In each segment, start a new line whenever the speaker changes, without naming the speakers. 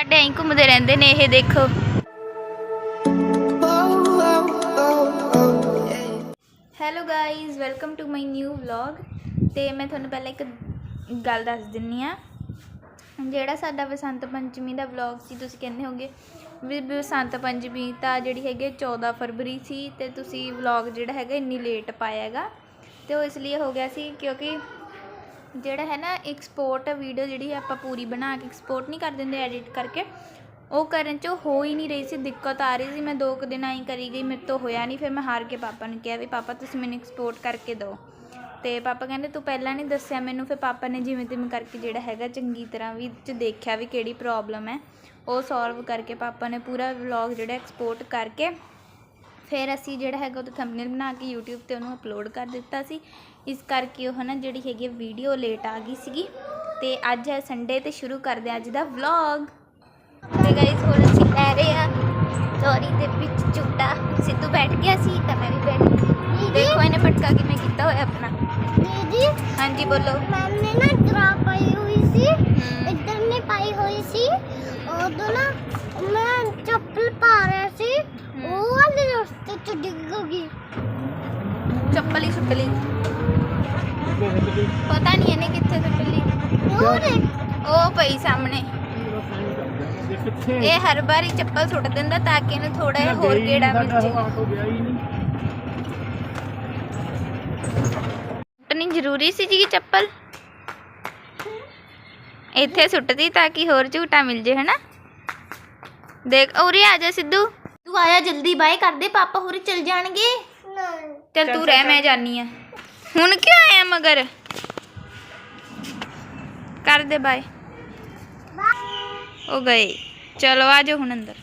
ਸਾਡੇ ਐਂ ਘੁੰਮਦੇ ਰਹਿੰਦੇ ਨੇ ਇਹ ਦੇਖੋ। Hello guys welcome to my new vlog ਤੇ ਮੈਂ ਤੁਹਾਨੂੰ ਪਹਿਲਾਂ ਇੱਕ ਗੱਲ ਦੱਸ ਦਿੰਨੀ ਆ। ਜਿਹੜਾ ਸਾਡਾ ਬਸੰਤ ਪੰਚਮੀ ਦਾ ਵਲੌਗ ਸੀ, ਤੁਸੀਂ ਕਹਿੰਦੇ ਹੋਗੇ, ਵੀ ਬਸੰਤ ਪੰਚਮੀ ਤਾਂ ਜਿਹੜੀ ਹੈਗੀ ਹੈ 14 ਫਰਵਰੀ ਸੀ, ਤੇ ਤੁਸੀਂ ਵਲੌਗ ਜਿਹੜਾ ਹੈਗਾ ਇੰਨੀ ਲੇਟ ਪਾਇਆ ਹੈਗਾ। ਤੇ ਉਹ ਇਸ ਲਈ ਹੋ ਗਿਆ ਸੀ ਕਿਉਂਕਿ ਜਿਹੜਾ ਹੈ ਨਾ ਐਕਸਪੋਰਟ ਵੀਡੀਓ ਜਿਹੜੀ ਆਪਾਂ ਪੂਰੀ ਬਣਾ ਕੇ ਐਕਸਪੋਰਟ ਨਹੀਂ ਕਰ ਦਿੰਦੇ ਐਡਿਟ ਕਰਕੇ। ਉਹ ਕਰਨ ਚ ਹੋ ਹੀ ਨਹੀਂ ਰਹੀ ਸੀ, ਦਿੱਕਤ ਆ ਰਹੀ ਸੀ। ਮੈਂ ਦੋ ਕੁ ਦਿਨ ਆਈ ਕਰੀ ਗਈ, ਮੇਰੇ ਤੋਂ ਹੋਇਆ ਨਹੀਂ। ਫਿਰ ਮੈਂ ਹਾਰ ਕੇ ਪਾਪਾ ਨੂੰ ਕਿਹਾ ਵੀ, ਪਾਪਾ, ਤੁਸੀਂ ਮੈਨੂੰ ਐਕਸਪੋਰਟ ਕਰਕੇ ਦਿਓ। ਤੇ ਪਾਪਾ ਕਹਿੰਦੇ, ਤੂੰ ਪਹਿਲਾਂ ਨਹੀਂ ਦੱਸਿਆ ਮੈਨੂੰ। ਫਿਰ ਪਾਪਾ ਨੇ ਜਿਵੇਂ ਤਿਵੇਂ ਕਰਕੇ ਜਿਹੜਾ ਹੈਗਾ, ਚੰਗੀ ਤਰ੍ਹਾਂ ਵੀ ਚ ਦੇਖਿਆ ਵੀ ਕਿਹੜੀ ਪ੍ਰੋਬਲਮ ਹੈ। ਉਹ ਸੋਲਵ ਕਰਕੇ ਪਾਪਾ ਨੇ ਪੂਰਾ ਵਲੌਗ ਜਿਹੜਾ ਐਕਸਪੋਰਟ ਕਰਕੇ ਫਿਰ ਅਸੀਂ ਜਿਹੜਾ ਹੈਗਾ ਉਹਦਾ ਥੰਬਨੇਲ ਬਣਾ ਕੇ YouTube ਤੇ ਉਹਨੂੰ ਅਪਲੋਡ ਕਰ ਦਿੱਤਾ ਸੀ। ਇਸ ਕਰਕੇ ਉਹ ਨਾ ਜਿਹੜੀ ਹੈਗੀ ਵੀਡੀਓ ਲੇਟ ਆ ਗਈ ਸੀਗੀ। ਤੇ ਅੱਜ ਹੈ ਸੰਡੇ ਤੇ ਸ਼ੁਰੂ ਕਰਦੇ ਅੱਜ ਦਾ ਵਲੌਗ ਤੇ ਗਾਇਸ ਹੁਣ ਅਸੀਂ ਲੈ ਰਹੇ ਆ ਚੋਰੀ ਦੇ ਵਿੱਚ ਝੂਟਾ। ਸਿੱਧੂ ਬੈਠ ਗਿਆ ਸੀ ਤਾਂ ਮੈਂ ਵੀ ਬੈਠ ਗਈ। ਦੇਖੋ ਇਹਨੇ ਪਟਕਾ ਕਿਵੇਂ ਕੀਤਾ ਹੋਇਆ ਆਪਣਾ।
ਦੀਦੀ
ਹਾਂਜੀ ਬੋਲੋ।
ਮੈਮ ਨੇ ਡਰਾ ਪਾਈ ਹੋਈ ਸੀ। ਇੱਧਰ ਨੇ ਪਾਈ ਹੋਈ ਸੀ। ਉਦੋਂ ਨਾ ਮੈਂ ਚੱਪਲ ਪਾ ਰਿਹਾ ਵਾਲੇ ਰਸਤੇ ਚ ਡਿੱਗ ਗਈ
ਚੱਪਲ ਹੀ ਸੁੱਟ ਲਈ ਪਤਾ ਨਹੀਂ ਇਹਨੇ ਕਿੱਥੇ ਸੁੱਟ ਲਈ
ਉਹ ਦੇਖ
ਉਹ ਪਈ ਸਾਹਮਣੇ ਇਹ ਹਰ ਵਾਰੀ ਚੱਪਲ ਸੁੱਟ ਦਿੰਦਾ ਤਾਂ ਕਿ ਇਹਨੂੰ ਥੋੜਾ ਜਿਹਾ ਹੋਰ ਗੇੜਾ ਮਿਲ ਜੇ
ਆਟੋ ਗਿਆ ਹੀ ਨਹੀਂ
ਸੁੱਟਣੀ ਜ਼ਰੂਰੀ ਸੀ ਜੀ ਚੱਪਲ ਇੱਥੇ ਸੁੱਟਦੀ ਤਾਂ ਕਿ ਹੋਰ ਝੂਟਾ ਮਿਲ ਜੇ ਹਨਾ ਦੇਖ ਉਰੇ ਆ ਜਾ ਸਿੱਧੂ ਤੂੰ ਆਇਆ ਜਲਦੀ ਬਾਏ ਕਰ ਦੇ ਪਾਪਾ ਹੋਰੇ ਚਲ ਜਾਣਗੇ।
ਨਹੀਂ
ਚਲ ਤੂੰ ਰਹਿ ਮੈਂ ਜਾਨੀ ਆ। ਹੁਣ ਕਿਉਂ ਆਇਆ ਮਗਰ? ਕਰ ਦੇ ਬਾਏ। ਉਹ ਗਏ। ਚਲੋ ਆ ਜਾਓ ਹੁਣ ਅੰਦਰ।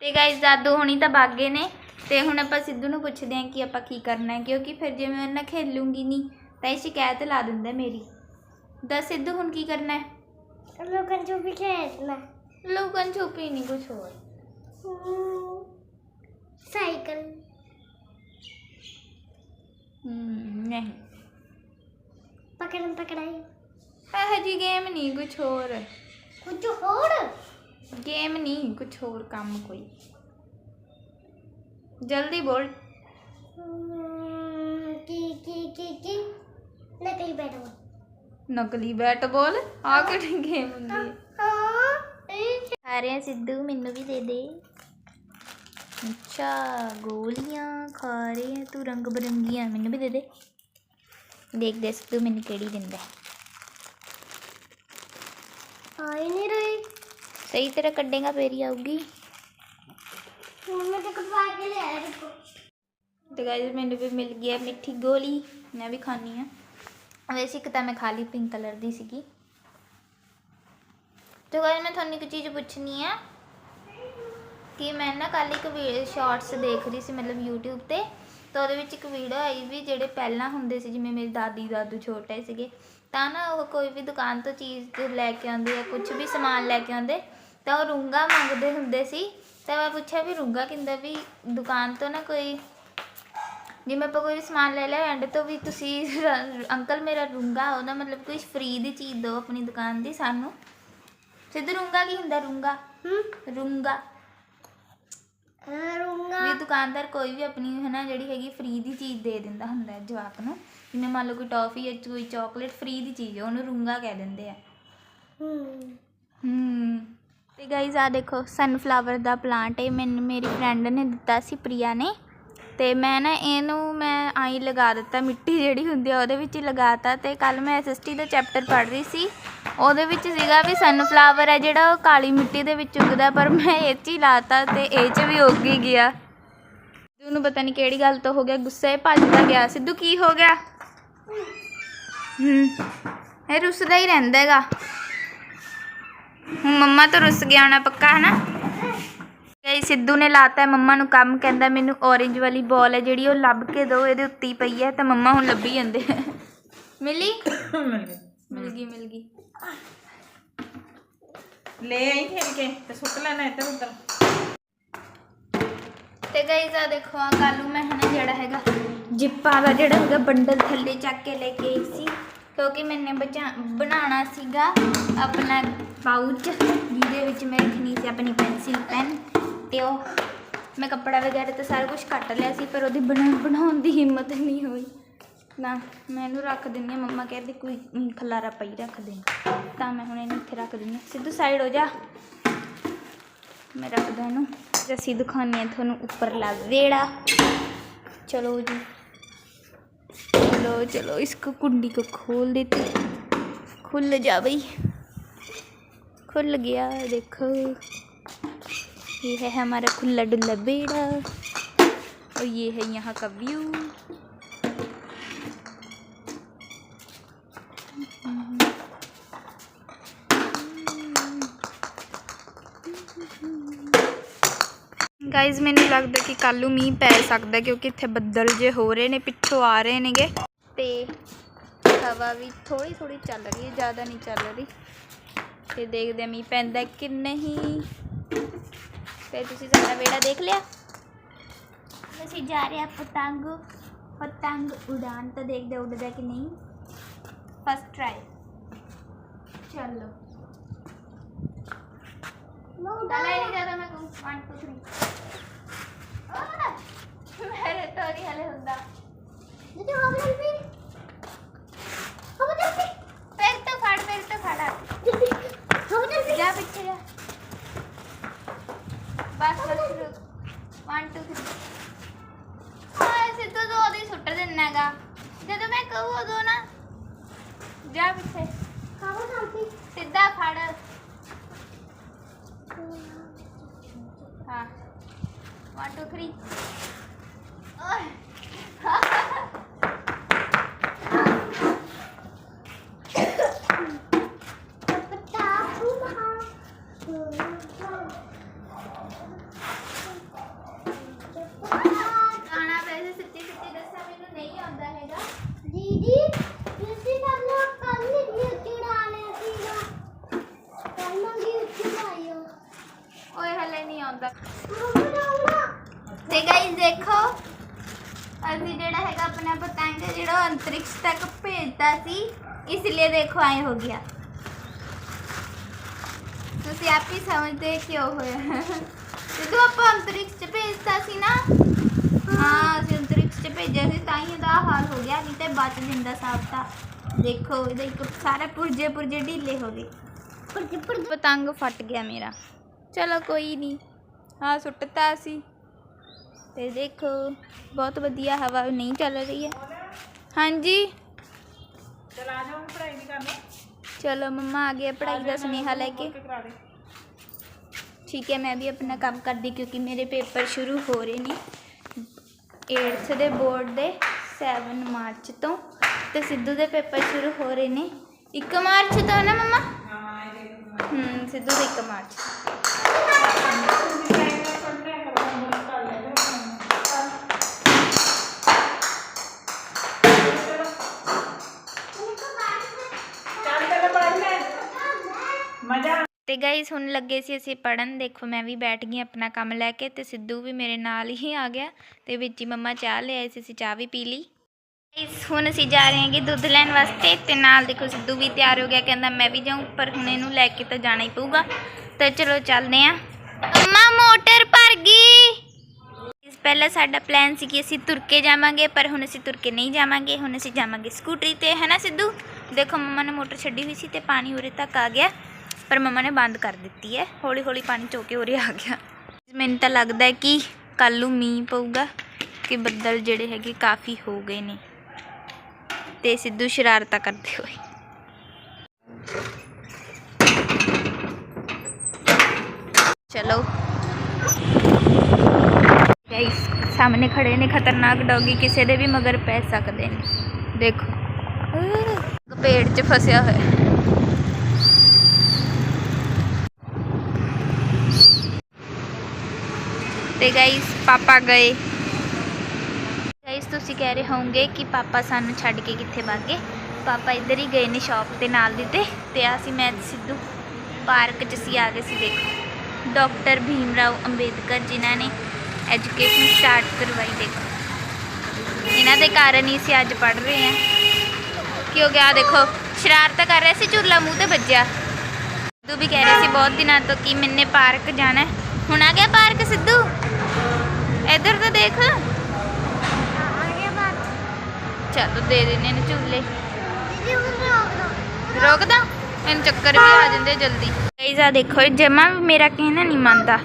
ਤੇ ਗਾਇਸ ਦਾਦੂ ਹੁਣੀ ਤਾਂ ਬਾਗੇ ਨੇ। ਤੇ ਹੁਣ ਆਪਾਂ ਸਿੱਧੂ ਨੂੰ ਪੁੱਛਦੇ ਆਂ ਕਿ ਆਪਾਂ ਕੀ ਕਰਨਾ ਹੈ ਕਿਉਂਕਿ ਫਿਰ ਜੇ ਮੈਂ ਉਹਨਾਂ ਖੇਲੂੰਗੀ ਨਹੀਂ ਤਾਂ ਇਹ ਸ਼ਿਕਾਇਤ ਲਾ ਦਿੰਦਾ ਮੇਰੀ। ਦੱਸ ਸਿੱਧੂ ਹੁਣ ਕੀ ਕਰਨਾ ਹੈ?
ਲੋਕਾਂ ਜੋ ਵੀ ਖੇਡਣਾ।
ਲੋਕਾਂ ਛੁਪੀ ਨਹੀਂ ਕੁਝ ਹੋਰ।
ਹਮ, ਸਾਈਕਲ
ਹਮ, ਨਹੀਂ
ਪਕੜਨ ਪਕੜਾਈ
ਇਹ ਜੀ ਗੇਮ ਨਹੀਂ ਕੁਝ ਹੋਰ
ਕੁਝ ਹੋਰ
ਗੇਮ ਨਹੀਂ ਕੁਝ ਹੋਰ ਕੰਮ ਕੋਈ ਜਲਦੀ ਬੋਲ
ਹਮ, ਕੀ ਕੀ ਕੀ ਕੀ ਨਕਲੀ ਬੈਠੋ
ਨਕਲੀ ਬੈਟ ਬਾਲ ਆ ਕਿਹੜੀ ਗੇਮ ਹੁੰਦੀ ਹੈ
ਹਾਂ ਇਹ
ਖਾ ਰਹੇ ਆ ਸਿੱਧੂ ਮੈਨੂੰ ਵੀ ਦੇ ਦੇ ਅੱਛਾ ਗੋਲੀਆਂ ਖਾ ਰਹੇ ਆ ਤੂੰ ਰੰਗ ਬਰੰਗੀਆਂ ਮੈਨੂੰ ਵੀ ਦੇ ਦੇ ਦੇਖ ਦੇ ਸਿੱਧੂ ਮੈਨੂੰ ਕਿਹੜੀ ਦਿੰਦਾ ਹੈ।
ਆਈ ਨਹੀਂ ਰਹੀ
ਸਹੀ ਤਰ੍ਹਾਂ ਕੱਢੇਗਾ ਫੇਰ ਹੀ ਆਊਗੀ
ਹੁਣ ਮੈਂ ਤੇ ਕਟਵਾ ਕੇ ਲੈ ਆਇਆ ਦੇਖੋ
ਤੇ ਗਾਇਸ ਮੈਨੂੰ ਵੀ ਮਿਲ ਗਿਆ ਮਿੱਠੀ ਗੋਲੀ ਮੈਂ ਵੀ ਖਾਣੀ ਆ ਵੈਸੇ ਇੱਕ ਤਾਂ ਮੈਂ ਕਿ ਮੈਂ ਨਾ ਕੱਲ ਇੱਕ ਸ਼ਾਰਟਸ ਦੇਖ ਰਹੀ ਸੀ ਮਤਲਬ YouTube ਤੇ ਤਾਂ ਉਹਦੇ ਵਿੱਚ ਇੱਕ ਵੀਡੀਓ ਆਈ ਵੀ ਜਿਹੜੇ ਪਹਿਲਾਂ ਹੁੰਦੇ ਸੀ ਜਿਵੇਂ ਮੇਰੀ ਦਾਦੀ ਦਾਦੂ ਛੋਟੇ ਸੀਗੇ ਤਾਂ ਨਾ ਉਹ ਕੋਈ ਵੀ ਦੁਕਾਨ ਤੋਂ ਚੀਜ਼ ਲੈ ਕੇ ਆਉਂਦੇ ਜਾਂ ਕੁਝ ਵੀ ਸਮਾਨ ਲੈ ਕੇ ਆਉਂਦੇ ਤਾਂ ਉਹ ਰੂੰਗਾ ਮੰਗਦੇ ਹੁੰਦੇ ਸੀ। ਤਾਂ ਮੈਂ ਪੁੱਛਿਆ ਵੀ ਰੂੰਗਾ ਕਿੰਦਾ ਵੀ ਦੁਕਾਨ ਤੋਂ ਨਾ ਕੋਈ ਜਿਵੇਂ ਆਪਾਂ ਕੋਈ ਸਮਾਨ ਲੈ ਲਿਆ ਐਂਡ ਤੋਂ ਵੀ ਤੁਸੀਂ ਅੰਕਲ ਮੇਰਾ ਰੂੰਗਾ ਉਹਦਾ ਮਤਲਬ ਕੋਈ ਫ੍ਰੀ ਦੀ ਚੀਜ਼ ਦਿਓ ਆਪਣੀ ਦੁਕਾਨ ਦੀ ਸਾਨੂੰ। ਸਿੱਧ ਰੂੰਗਾ ਕੀ ਹੁੰਦਾ ਰੂੰਗਾ
ਹਮ
ਰੂੰਗਾ
ਰੂੰਗਾ।
ਵੀ ਦੁਕਾਨਦਾਰ ਕੋਈ ਵੀ ਆਪਣੀ ਹੈ ਨਾ ਜਿਹੜੀ ਹੈਗੀ ਫ੍ਰੀ ਦੀ ਚੀਜ਼ ਦੇ ਦਿੰਦਾ ਹੁੰਦਾ ਹੈ ਜਵਾਕ ਨੂੰ। ਜਿਵੇਂ ਮੰਨ ਲਓ ਕੋਈ ਟੌਫੀ ਜਾਂ ਕੋਈ ਚਾਕਲੇਟ ਫ੍ਰੀ ਦੀ ਚੀਜ਼ ਹੈ ਉਹਨੂੰ ਰੂੰਗਾ ਕਹਿ ਦਿੰਦੇ ਆ।
ਹਮ
ਹੂੰ। ਤੇ ਗਾਈਜ਼ ਆ ਦੇਖੋ ਸਨਫਲਾਵਰ ਦਾ ਪਲਾਂਟ ਹੈ ਮੈਨੂੰ ਮੇਰੀ ਫਰੈਂਡ ਨੇ ਦਿੱਤਾ ਸੀ ਪ੍ਰਿਆ ਨੇ। ਅਤੇ ਮੈਂ ਨਾ ਇਹਨੂੰ ਮੈਂ ਆਈ ਲਗਾ ਦਿੱਤਾ, ਮਿੱਟੀ ਜਿਹੜੀ ਹੁੰਦੀ ਆ ਉਹਦੇ ਵਿੱਚ ਹੀ ਲਗਾ ਤਾ ਅਤੇ ਕੱਲ੍ਹ ਮੈਂ ਐਸ ਐਸ ਟੀ ਦਾ ਚੈਪਟਰ ਪੜ੍ਹ ਰਹੀ ਸੀ। ਉਹਦੇ ਵਿੱਚ ਸੀਗਾ ਵੀ ਸਨਫਲਾਵਰ ਹੈ ਜਿਹੜਾ ਉਹ ਕਾਲੀ ਮਿੱਟੀ ਦੇ ਵਿੱਚ ਉੱਗਦਾ, ਪਰ ਮੈਂ ਇਹ 'ਚ ਹੀ ਲਾ ਤਾ ਅਤੇ ਇਹ 'ਚ ਵੀ ਉੱਗ ਹੀ ਗਿਆ। ਸਿੱਧੂ ਨੂੰ ਪਤਾ ਨਹੀਂ ਕਿਹੜੀ ਗੱਲ ਤੋਂ ਹੋ ਗਿਆ, ਗੁੱਸੇ ਭੱਜਦਾ ਗਿਆ। ਸਿੱਧੂ, ਕੀ ਹੋ ਗਿਆ? ਹੂੰ, ਇਹ ਰੁੱਸਦਾ ਹੀ ਰਹਿੰਦਾ ਹੈਗਾ। ਹੁਣ ਮੰਮਾ ਤਾਂ ਰੁੱਸ ਗਿਆ ਹੋਣਾ ਪੱਕਾ ਹੈ ਨਾ ਗਈ ਸਿੱਧੂ ਨੇ ਲਾਤਾ ਮੰਮਾ ਨੂੰ ਕੰਮ ਕਹਿੰਦਾ ਮੈਨੂੰ orange ਵਾਲੀ ਬਾਲ ਹੈ ਜਿਹੜੀ ਉਹ ਲੱਭ ਕੇ ਦਿਓ ਇਹਦੇ ਉੱਤੇ ਹੀ ਪਈ ਹੈ ਤਾਂ ਮੰਮਾ ਹੁਣ ਲੱਭੀ ਜਾਂਦੇ ਮਿਲੀ ਮਿਲ ਗਈ। ਮਿਲ ਗਈ
ਲੈ ਆਈ ਖੇਲ ਕੇ ਤੇ ਸੁੱਟ ਲੈਣਾ ਇੱਧਰ ਉੱਧਰ।
ਤੇ ਗਾਈਜ਼ ਆ ਦੇਖੋ ਆ ਕਾਲੂ ਮੈਂ ਹਨਾ ਜਿਹੜਾ ਹੈਗਾ ਜਿੱਪਾ ਦਾ ਜਿਹੜਾ ਹੈਗਾ ਬੰਡਲ ਥੱਲੇ ਚੱਕ ਕੇ ਲੈ ਕੇ ਆਈ ਸੀ ਕਿਉਂਕਿ ਮੈਨੇ ਬਚਾ ਬਣਾਉਣਾ ਸੀਗਾ ਆਪਣਾ ਪਾਊਚ ਜਿਹਦੇ ਵਿੱਚ ਮੇਰੇ ਆਪਣੀ ਪੈਨਸਿਲ ਪੈਨ। ਤੇ ਉਹ ਮੈਂ ਕੱਪੜਾ ਵਗੈਰਾ ਤਾਂ ਸਾਰਾ ਕੁਝ ਕੱਟ ਲਿਆ ਸੀ ਪਰ ਉਹਦੀ ਬਣਾ ਬਣਾਉਣ ਦੀ ਹਿੰਮਤ ਨਹੀਂ ਹੋਈ ਨਾ ਮੈਂ ਇਹਨੂੰ ਰੱਖ ਦਿੰਦੀ ਹਾਂ ਮੰਮਾ ਕਹਿੰਦੇ ਕੋਈ ਊਂ ਖਲਾਰਾ ਪਈ ਰੱਖ ਦੇ ਤਾਂ ਮੈਂ ਹੁਣ ਇਹਨੂੰ ਇੱਥੇ ਰੱਖ ਦਿੰਦੀ ਹਾਂ ਸਿੱਧੂ ਸਾਈਡ ਹੋ ਜਾ ਮੈਂ ਰੱਖਦਾ ਇਹਨੂੰ ਤੇ ਅਸੀਂ ਦਿਖਾਉਂਦੇ ਹਾਂ ਤੁਹਾਨੂੰ ਉੱਪਰਲਾ ਵਿਹੜਾ ਚਲੋ ਜੀ चलो चलो इसको कुंडी को खोल देते खुल जा भाई खुल गया देखो ये है हमारा खुला डुल्ला बेड़ा और ये है यहाँ का व्यू ਗਾਇਜ਼ ਮੈਨੂੰ ਲੱਗਦਾ ਕਿ ਕੱਲ੍ਹ ਨੂੰ ਮੀਂਹ ਪੈ ਸਕਦਾ ਕਿਉਂਕਿ ਇੱਥੇ ਬੱਦਲ ਜੇ ਹੋ ਰਹੇ ਨੇ ਪਿੱਛੋਂ ਆ ਰਹੇ ਨੇਗੇ ਤੇ ਹਵਾ ਵੀ ਥੋੜੀ ਥੋੜੀ ਚੱਲ ਰਹੀ ਹੈ ਜ਼ਿਆਦਾ ਨਹੀਂ ਚੱਲ ਰਹੀ ਤੇ ਦੇਖਦੇ ਹਾਂ ਮੀਂਹ ਪੈਂਦਾ ਕਿ ਨਹੀਂ ਫਿਰ ਤੁਸੀਂ ਸਾਡਾ ਵੇੜਾ ਦੇਖ ਲਿਆ ਅਸੀਂ ਜਾ ਰਹੇ ਆ ਪਤੰਗ ਪਤੰਗ ਉਡਾਨ ਤਾਂ ਦੇਖਦੇ ਉੱਡਦਾ ਕਿ ਨਹੀਂ ਫਸਟ ਟਰਾਈ ਚਲੋ ਲੋ ਡਾਲਾ ਨਹੀਂ ਦਾਦਾ ਮੈਂ ਕੋ 1 2 3 ਮੇਰੇ ਤੋਂ ਨਹੀਂ ਹਲੇ ਹੁੰਦਾ ਜਿੱਤੇ સુખડી ਭੇਜਤਾ ਸੀ ਇਸ ਲਈ ਦੇਖੋ ਆਏ ਹੋ ਗਿਆ ਤੁਸੀਂ ਆਪ ਹੀ ਸਮਝਦੇ ਕਿਉਂ ਹੋਇਆ ਜਦੋਂ ਆਪਾਂ ਅੰਤਰਿਕਸ਼ ਚ ਭੇਜਤਾ ਸੀ ਨਾ ਹਾਂ ਅਸੀਂ ਅੰਤਰਿਕਸ਼ ਚ ਭੇਜਿਆ ਸੀ ਤਾਂ ਹੀ ਇਹਦਾ ਆਹ ਹਾਲ ਹੋ ਗਿਆ ਨਹੀਂ ਤੇ ਬਚ ਜਾਂਦਾ ਸਾਬ ਤਾਂ ਦੇਖੋ ਇਹਦੇ ਇੱਕ ਸਾਰੇ ਪੁਰਜੇ ਪੁਰਜੇ ਢੀਲੇ ਹੋ ਗਏ
पर पर
ਪਤੰਗ ਫਟ ਗਿਆ ਮੇਰਾ ਚਲੋ ਕੋਈ ਨਹੀਂ ਹਾਂ ਸੁੱਟਤਾ ਸੀ ਤੇ ਦੇਖੋ ਬਹੁਤ ਵਧੀਆ ਹਵਾ ਨਹੀਂ ਚੱਲ ਰਹੀ ਹੈ ਹਾਂਜੀ
ਚਲ ਆ ਜਾਓ ਪੜਾਈ ਨਹੀਂ ਕਰਨੀ।
ਚਲੋ ਮੰਮਾ ਆ ਗਏ ਪੜ੍ਹਾਈ ਦਾ ਸੁਨੇਹਾ ਲੈ ਕੇ।
ਕਰਾ ਦੇ।
ਠੀਕ ਹੈ ਮੈਂ ਵੀ ਆਪਣਾ ਕੰਮ ਕਰਦੀ ਕਿਉਂਕਿ ਮੇਰੇ ਪੇਪਰ ਸ਼ੁਰੂ ਹੋ ਰਹੇ ਨੇ। 8th ਦੇ ਬੋਰਡ ਦੇ 7 ਮਾਰਚ ਤੋਂ ਤੇ ਸਿੱਧੂ ਦੇ ਪੇਪਰ ਸ਼ੁਰੂ ਹੋ ਰਹੇ ਨੇ। 1 ਮਾਰਚ ਤੋਂ ਨਾ ਮੰਮਾ?
ਹਾਂ
ਹੂੰ ਸਿੱਧੂ ਦੇ 1 ਮਾਰਚ। ਗਾਇਸ ਹੁਣ ਲੱਗੇ ਸੀ, ਅਸੀਂ ਪੜਨ ਦੇਖੋ, ਮੈਂ ਵੀ ਬੈਠ ਗਈ ਆਪਣਾ ਕੰਮ ਲੈ ਕੇ ਤੇ ਸਿੱਧੂ ਵੀ ਮੇਰੇ ਨਾਲ ਹੀ ਆ ਗਿਆ ਤੇ ਵਿੱਚ ਹੀ ਮੰਮਾ ਚਾਹ ਲੈ ਆਏ ਸੀ, ਅਸੀਂ ਚਾਹ ਵੀ ਪੀ ਲਈ। ਗਾਇਸ ਹੁਣ ਅਸੀਂ ਜਾ ਰਹੇ ਹਾਂਗੇ ਦੁੱਧ ਲੈਣ ਵਾਸਤੇ ਤੇ ਨਾਲ ਦੇਖੋ, ਸਿੱਧੂ ਵੀ ਤਿਆਰ ਹੋ ਗਿਆ, ਕਹਿੰਦਾ ਮੈਂ ਵੀ ਜਾਊਂ, ਪਰ ਹੁਣ ਇਹਨੂੰ ਲੈ ਕੇ ਤਾਂ ਜਾਣਾ ਹੀ ਪਊਗਾ। ਤੇ ਚਲੋ ਚੱਲਦੇ ਆਂ ਮੰਮਾ, ਮੋਟਰ ਭਰ ਗਈ। ਇਸ ਪਹਿਲਾਂ ਸਾਡਾ ਪਲਾਨ ਸੀ ਕਿ ਅਸੀਂ ਤੁਰ ਕੇ ਜਾਵਾਂਗੇ, ਪਰ ਹੁਣ ਅਸੀਂ ਤੁਰ ਕੇ ਨਹੀਂ ਜਾਵਾਂਗੇ। ਹੁਣ ਅਸੀਂ ਜਾਵਾਂਗੇ ਸਕੂਟਰੀ ਤੇ, ਹੈ ਨਾ ਸਿੱਧੂ? ਦੇਖੋ, ਮੰਮਾ ਨੇ ਮੋਟਰ ਛੱਡੀ ਹੋਈ ਸੀ ਤੇ ਪਾਣੀ ਉਰੇ ਤੱਕ ਆ ਗਿਆ। ਪਰ ਮੰਮਾ ਨੇ ਬੰਦ ਕਰ ਦਿੱਤੀ ਹੈ ਹੌਲੀ ਹੌਲੀ ਪਾਣੀ ਚੋ ਕੇ ਉਰੇ ਆ ਗਿਆ ਮੈਨੂੰ ਤਾਂ ਲੱਗਦਾ ਹੈ ਕਿ ਕੱਲ੍ਹ ਨੂੰ ਮੀਂਹ ਪਊਗਾ ਕਿ ਬੱਦਲ ਜਿਹੜੇ ਹੈਗੇ ਕਾਫੀ ਹੋ ਗਏ ਨੇ ਤੇ ਸਿੱਧੂ ਸ਼ਰਾਰਤਾਂ ਕਰਦੇ ਹੋਏ ਚਲੋ ਗਾਇਸ ਸਾਹਮਣੇ ਖੜੇ ਨੇ ਖਤਰਨਾਕ ਡੌਗੀ ਕਿਸੇ ਦੇ ਵੀ ਮਗਰ ਪੈ ਸਕਦੇ ਨੇ ਦੇਖੋ ਅਹ, ਪੇੜ 'ਚ ਫਸਿਆ ਤੇ ਗਾਇਸ ਪਾਪਾ ਗਏ। ਗਾਇਸ ਤੁਸੀਂ ਕਹਿ ਰਹੇ ਹੋਵੋਗੇ ਕਿ ਪਾਪਾ ਸਾਨੂੰ ਛੱਡ ਕੇ ਕਿੱਥੇ ਭੱਗ ਪਾਪਾ ਇੱਧਰ ਹੀ ਗਏ ਨੇ ਸ਼ਾਪ ਤੇ ਨਾਲ ਦੀ ਤੇ ਤੇ ਅਸੀਂ ਮੈਂ ਸਿੱਧੂ। ਪਾਰਕ 'ਚ ਸੀ, ਆ ਗਏ ਸੀ, ਦੇਖੋ। ਡਾਕਟਰ ਭੀਮ ਰਾਓ ਅੰਬੇਦਕਰ ਜਿਨ੍ਹਾਂ ਨੇ ਐਜੂਕੇਸ਼ਨ ਸਟਾਰਟ ਕਰਵਾਈ, ਦੇਖੋ। ਇਹਨਾਂ ਦੇ ਕਾਰਨ ਹੀ ਅਸੀਂ ਅੱਜ ਪੜ੍ਹ ਰਹੇ ਹਾਂ ਕੀ ਹੋ ਗਿਆ, ਦੇਖੋ। ਸ਼ਰਾਰਤ ਕਰ ਰਿਹਾ ਸੀ, ਝੂਲਾ ਮੂੰਹ ਤੇ ਵੱਜਿਆ। ਸਿੱਧੂ ਵੀ ਕਹਿ ਰਹੇ ਸੀ, ਬਹੁਤ ਦਿਨਾਂ ਤੋਂ ਕਿ ਮੈਨੇ ਪਾਰਕ ਜਾਣਾ ਹੁਣ ਆ ਗਿਆ ਪਾਰਕ, ਸਿੱਧੂ? ਇੱਧਰ ਤਾਂ ਦੇਖ।
ਆਗੇ ਬਾਤ
ਚਲੋ ਦੇ ਦਿੰਨੇ ਨੇ ਝੂਲੇ
ਦੀਦੀ ਹੁਣ ਰੋਕ ਦੋ।
ਰੋਕਦਾ ਇਹਨੂੰ ਚੱਕਰ ਵੀ ਆ ਜਾਂਦੇ ਜਲਦੀ। ਗਾਈਜ਼ ਆ ਦੇਖੋ ਜਮਾ ਵੀ ਮੇਰਾ ਕਹਿਣਾ ਨਹੀਂ ਮੰਨਦਾ।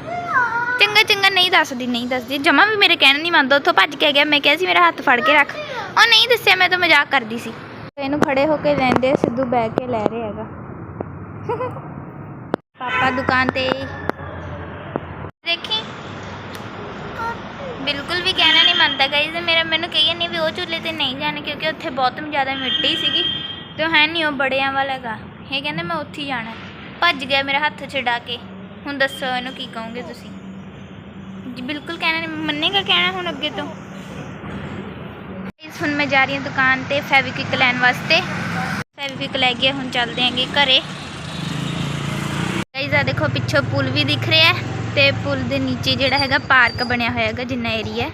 ਚੰਗਾ ਚੰਗਾ ਨਹੀਂ ਦੱਸਦੀ ਨਹੀਂ ਦੱਸਦੀ। ਜਮਾ ਵੀ ਮੇਰੇ ਕਹਿਣਾ ਨਹੀਂ ਮੰਨਦਾ। ਉੱਥੋਂ ਭੱਜ ਕੇ ਗਿਆ। ਮੈਂ ਕਿਹਾ ਸੀ ਮੇਰਾ ਹੱਥ ਫੜ ਕੇ ਰੱਖ। ਉਹ ਨਹੀਂ ਦੱਸਿਆ ਮੈਂ ਤਾਂ ਮਜ਼ਾਕ ਕਰਦੀ ਸੀ। ਇਹਨੂੰ ਖੜੇ ਹੋ ਕੇ ਲੈਂਦੇ ਸਿੱਧੂ ਬਹਿ ਕੇ ਲੈ ਰਿਹਾ ਹੈਗਾ। ਪਾਪਾ ਦੁਕਾਨ ਤੇ। ਦੇਖੀ? ਬਿਲਕੁਲ ਵੀ ਕਹਿਣਾ ਨਹੀਂ ਮੰਨਦਾ ਗਾਈਜ਼ ਮੇਰਾ ਮੈਨੂੰ ਕਹੀ ਨਹੀਂ ਵੀ ਉਹ ਝੂਲੇ ਤੇ ਨਹੀਂ ਜਾਣਾ ਕਿਉਂਕਿ ਉੱਥੇ ਬਹੁਤ ਜ਼ਿਆਦਾ ਮਿੱਟੀ ਸੀਗੀ। ਤੇ ਉਹ ਹੈ ਨਹੀਂ ਉਹ ਬੜਿਆਂ ਵਾਲਾ ਹੈਗਾ ਇਹ ਕਹਿੰਦੇ ਮੈਂ ਉੱਥੇ ਹੀ ਜਾਣਾ। ਭੱਜ ਗਿਆ ਮੇਰਾ ਹੱਥ ਛਡਾ ਕੇ। ਹੁਣ ਦੱਸੋ ਇਹਨੂੰ ਕੀ ਕਹੋਗੇ ਤੁਸੀਂ? ਜੀ ਬਿਲਕੁਲ ਕਹਿਣਾ ਨਹੀਂ ਮੰਨੇਗਾ ਕਹਿਣਾ ਹੁਣ ਅੱਗੇ ਤੋਂ? Guys, ਹੁਣ ਮੈਂ ਜਾ ਰਹੀ ਹਾਂ ਦੁਕਾਨ ਤੇ ਫੈਵਿਕਵਿਕ ਲੈਣ ਵਾਸਤੇ। ਫੈਵਿਕਵਿਕ ਲੈ ਕੇ ਹੁਣ ਚੱਲਦੇ ਆਂਗੇ ਘਰੇ। ਗਾਈਜ਼ ਆ ਦੇਖੋ ਪਿੱਛੋਂ ਪੁਲ ਵੀ ਦਿਖ ਰਿਹਾ। ਹੈ ਤੇ ਪੁਲ ਦੇ ਨੀਚੇ ਜਿਹੜਾ ਹੈਗਾ ਪਾਰਕ ਬਣਿਆ ਹੋਇਆ ਹੈਗਾ, ਜਿੰਨਾ ਏਰੀਆ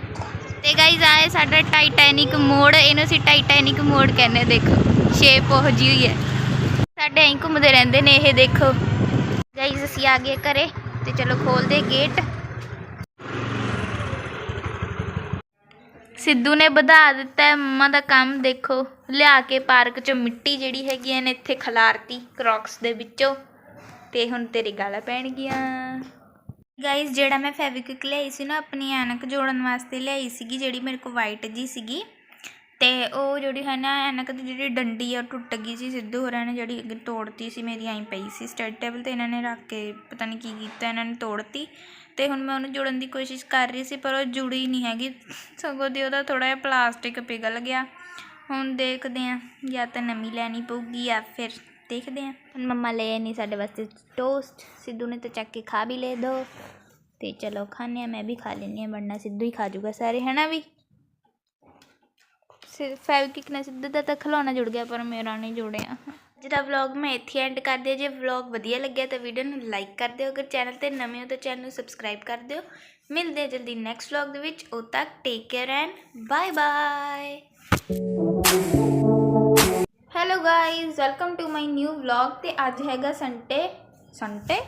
ਤੇ ਗਾਈਜ਼ ਆਏ ਸਾਡਾ ਟਾਈਟੈਨਿਕ ਮੋੜ, ਇਹਨੂੰ ਅਸੀਂ ਟਾਈਟੈਨਿਕ ਮੋੜ ਕਹਿੰਦੇ ਦੇਖੋ ਸ਼ੇਪ ਉਹ ਜੀ ਹੋਈ ਹੈ। ਸਾਡੇ ਐਂ ਘੁੰਮਦੇ ਰਹਿੰਦੇ ਨੇ, ਇਹ ਦੇਖੋ। ਗਾਈਜ਼ ਅਸੀਂ ਆ ਗਏ ਘਰੇ, ਤੇ ਚਲੋ ਖੋਲਦੇ ਗੇਟ ਸਿੱਧੂ ਨੇ ਵਧਾ ਦਿੱਤਾ ਹੈ, ਮੰਮਾ ਦਾ ਕੰਮ, ਦੇਖੋ, ਲਿਆ ਕੇ ਪਾਰਕ ਚੋਂ ਮਿੱਟੀ ਜਿਹੜੀ ਹੈਗੀ ਇਹਨੇ ਇੱਥੇ ਖਲਾਰਤੀ ਕ੍ਰੌਕਸ ਦੇ ਵਿੱਚੋਂ। ਤੇ ਹੁਣ ਤੇਰੀ ਗਾਲਾਂ ਪੈਣਗੀਆਂ। ਗਾਇਸ, ਜਿਹੜਾ ਮੈਂ ਫੈਵਿਕਵਿਕ ਲਿਆਈ ਸੀ ਨਾ, ਆਪਣੀ ਐਨਕ ਜੋੜਨ ਵਾਸਤੇ ਲਿਆਈ ਸੀਗੀ, ਜਿਹੜੀ ਮੇਰੇ ਕੋਲ ਵਾਈਟ ਜੀ ਸੀਗੀ। ਤੇ ਉਹ ਜਿਹੜੀ ਹੈ ਨਾ, ਐਨਕ ਦੀ ਜਿਹੜੀ ਡੰਡੀ ਆ, ਉਹ ਟੁੱਟ ਗਈ ਸੀ, ਸਿੱਧੂ ਹੋਰਾਂ ਨੇ ਜਿਹੜੀ ਅੱਗੇ ਤੋੜਤੀ ਸੀ, ਮੇਰੀ ਐਂ ਪਈ ਸੀ ਸਟੱਡੀ ਟੇਬਲ ਤੇ, ਇਹਨਾਂ ਨੇ ਰੱਖ ਕੇ ਪਤਾ ਨਹੀਂ ਕੀ ਕੀਤਾ, ਇਹਨਾਂ ਨੇ ਤੋੜਤੀ। ਤੇ ਹੁਣ ਮੈਂ ਉਹਨੂੰ ਜੋੜਨ ਦੀ ਕੋਸ਼ਿਸ਼ ਕਰ ਰਹੀ ਸੀ, ਪਰ ਉਹ ਜੁੜੀ ਨਹੀਂ ਹੈਗੀ। ਸਗੋਂ ਦੀ ਉਹਦਾ ਥੋੜਾ ਜਿਹਾ ਪਲਾਸਟਿਕ ਪਿਘਲ ਗਿਆ। ਹੁਣ ਦੇਖਦੇ ਆਂ, ਜਾਂ ਤਾਂ ਨਵੀਂ ਲੈਣੀ ਪਊਗੀ, ਜਾਂ ਫਿਰ ਦੇਖਦੇ ਹਾਂ। ਹੁਣ ਮੰਮਾ ਲੈ ਨਹੀਂ, ਸਾਡੇ ਵਾਸਤੇ ਟੋਸਟ ਸਿੱਧੂ ਨੇ ਤਾਂ ਚੱਕ ਕੇ ਖਾ ਵੀ ਲੈ ਦੋ। ਤੇ ਚਲੋ ਖਾਣੇ ਆ ਮੈਂ ਵੀ ਖਾ ਲੈਂਦੀ ਹਾਂ, ਵਰਨਾ ਸਿੱਧੂ ਹੀ ਖਾ ਜੂਗਾ ਸਾਰੇ, ਹੈਨਾ ਵੀ? ਸਿਰ ਫੈਵਿਕਿਕ ਨਾਲ ਸਿੱਧੂ ਦਾ ਤਾਂ ਖਿਲੌਣਾ ਜੁੜ ਗਿਆ, ਪਰ ਮੇਰਾ ਨਹੀਂ ਜੁੜਿਆ। ਅੱਜ ਦਾ ਵਲੌਗ ਮੈਂ ਇੱਥੇ ਐਂਡ ਕਰਦੇ ਹਾਂ ਜੇ ਵਲੌਗ ਵਧੀਆ ਲੱਗਿਆ ਤਾਂ ਵੀਡੀਓ ਨੂੰ ਲਾਈਕ ਕਰ ਦਿਓ। ਅਗਰ ਚੈਨਲ ਤੇ ਨਵੇਂ ਹੋ ਤਾਂ ਚੈਨਲ ਨੂੰ ਸਬਸਕ੍ਰਾਈਬ ਕਰ ਦਿਓ। ਮਿਲਦੇ ਹਾਂ ਜਲਦੀ ਨੈਕਸਟ ਵਲੌਗ ਦੇ ਵਿੱਚ। ਉਦ ਤੱਕ take care and bye bye hello guys welcome to my new vlog ਤੇ ਅੱਜ ਹੈਗਾ ਸੰਡੇ ਸੰਡੇ